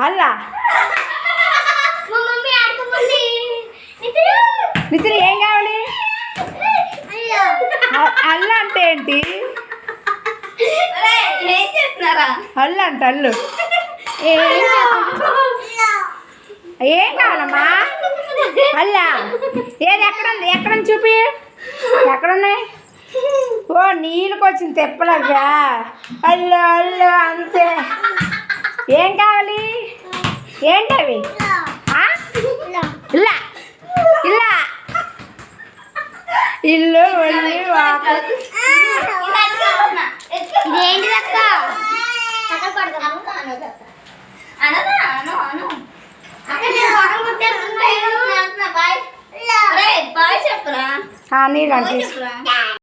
అల్లా నితిన్. ఏం కావాలి? అల్లా అంటే ఏంటి? అల్లా అంట అల్లు. ఏం? కావాలమ్మా? అల్లా. ఏది ఎక్కడ ఎక్కడ చూపి? ఎక్కడున్నాయి ఓ నీళ్ళకి వచ్చింది తెప్పలవ్యా అల్లు అల్లు అంతే. ఏం కావాలి? ఏంటవి? ఆ? ఇల్లా ఇల్లా ఇదేంటి అక్క? నీళ్ళు అంటే